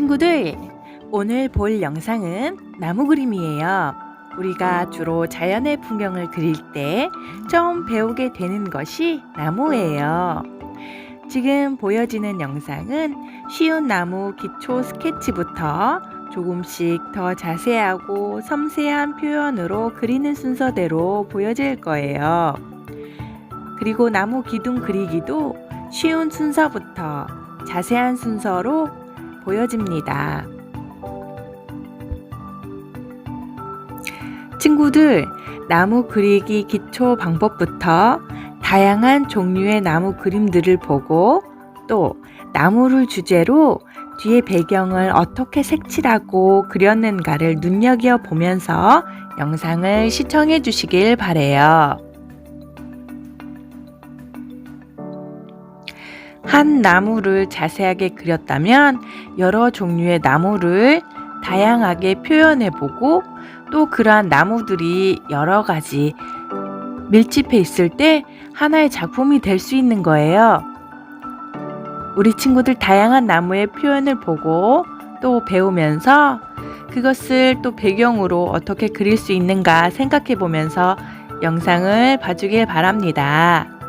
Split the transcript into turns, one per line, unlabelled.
친구들, 오늘 볼 영상은 나무 그림이에요. 우리가 주로 자연의 풍경을 그릴 때 처음 배우게 되는 것이 나무예요. 지금 보여지는 영상은 쉬운 나무 기초 스케치부터 조금씩 더 자세하고 섬세한 표현으로 그리는 순서대로 보여질 거예요. 그리고 나무 기둥 그리기도 쉬운 순서부터 자세한 순서로 보여집니다. 친구들, 나무 그리기 기초 방법부터 다양한 종류의 나무 그림들을 보고 또 나무를 주제로 뒤에 배경을 어떻게 색칠하고 그렸는가를 눈여겨 보면서 영상을 시청해 주시길 바래요. 한 나무를 자세하게 그렸다면 여러 종류의 나무를 다양하게 표현해 보고 또 그러한 나무들이 여러 가지 밀집해 있을 때 하나의 작품이 될 수 있는 거예요. 우리 친구들 다양한 나무의 표현을 보고 또 배우면서 그것을 또 배경으로 어떻게 그릴 수 있는가 생각해 보면서 영상을 봐주길 바랍니다.